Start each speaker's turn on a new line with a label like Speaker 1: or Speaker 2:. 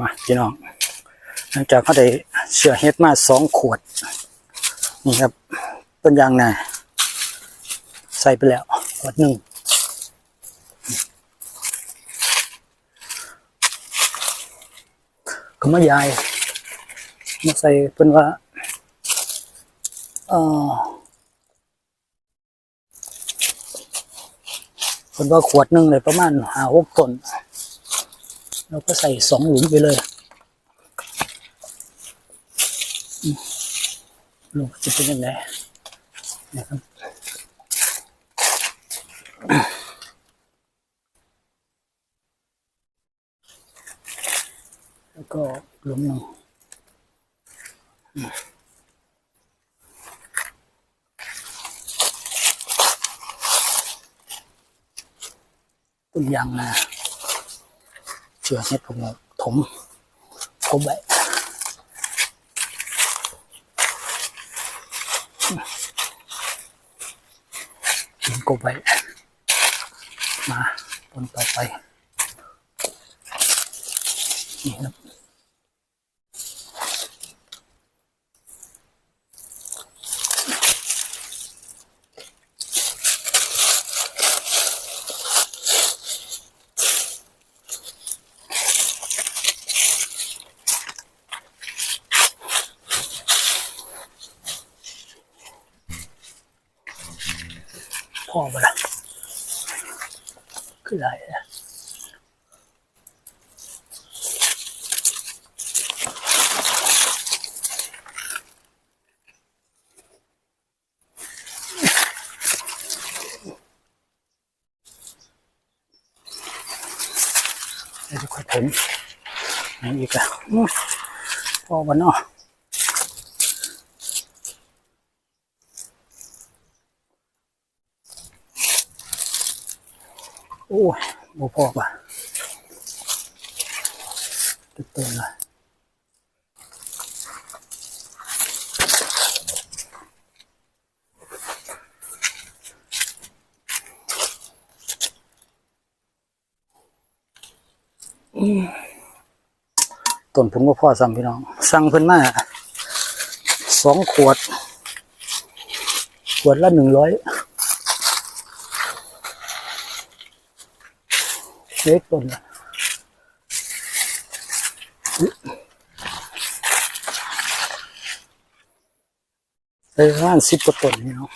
Speaker 1: มาพี่น้องหลังจากเขาได้เชื่อเฮ็ดมาสองขวด นี่ครับ ต้นยางนาใส่ไปแล้วขวดหนึ่งก็มายายมาใส่เพิ่นว่าเออเพิ่นว่าขวดหนึ่งเลยประมาณห้าหกต้น เราก็ใส่สองหลุมไปเลยอืมลูกจะเป็นยังไงนะครับแล้วก็หลุมหนึ่งต้นยางนา เชื่อเฮ็ดผมว่าถมกบไว้กินกบไว้มาต้นต่อไปนี่ครับ พ่อมาละคือไรอะเดี๋ยวจะค่อยผมอันนี้อีกอะพ่อวันเนาะ โอ้ยบ่พอป่ะตึกเตือนเลยอืมต้นผมก็พ่อสั่งพี่น้อง สั่งเพิ่นมาสองขวด ขวดละหนึ่งร้อย เล็กต้นละไปประมาณสิบกว่าต้นนี่เนาะ